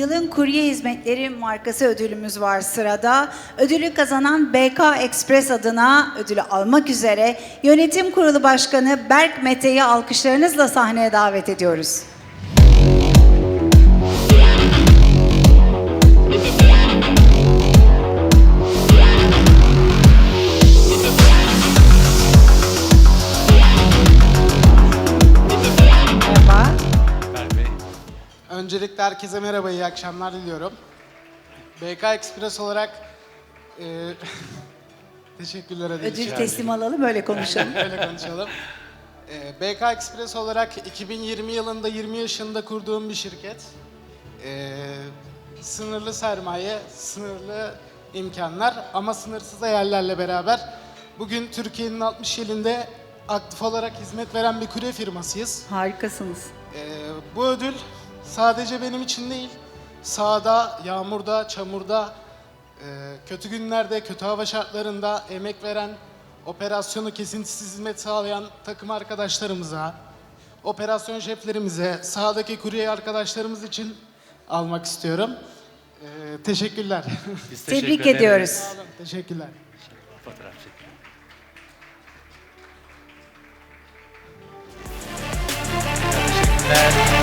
Yılın Kurye Hizmetleri markası ödülümüz var sırada. Ödülü kazanan BK Express adına ödülü almak üzere Yönetim Kurulu Başkanı Berk Mete'yi alkışlarınızla sahneye davet ediyoruz. Öncelikle herkese merhaba, iyi akşamlar diliyorum. BK Express olarak e, teşekkürler. Ödül teslim alalım öyle konuşalım. Öyle konuşalım. E, BK Express olarak 2020 yılında 20 yaşında kurduğum bir şirket. E, sınırlı sermaye, sınırlı imkanlar ama sınırsız hayallerle beraber bugün Türkiye'nin 60 ilinde aktif olarak hizmet veren bir kurye firmasıyız. Harikasınız. Ee, bu ödül sadece benim için değil, sahada, yağmurda, çamurda, e, kötü günlerde, kötü hava şartlarında emek veren, operasyonu kesintisiz hizmet sağlayan takım arkadaşlarımıza, operasyon şeflerimize, sahadaki kurye arkadaşlarımız için almak istiyorum. Ee, teşekkürler. Biz Tebrik teşekkür ederiz. ediyoruz. Sağ olun, teşekkürler. Fotoğraf çekelim. Teşekkürler.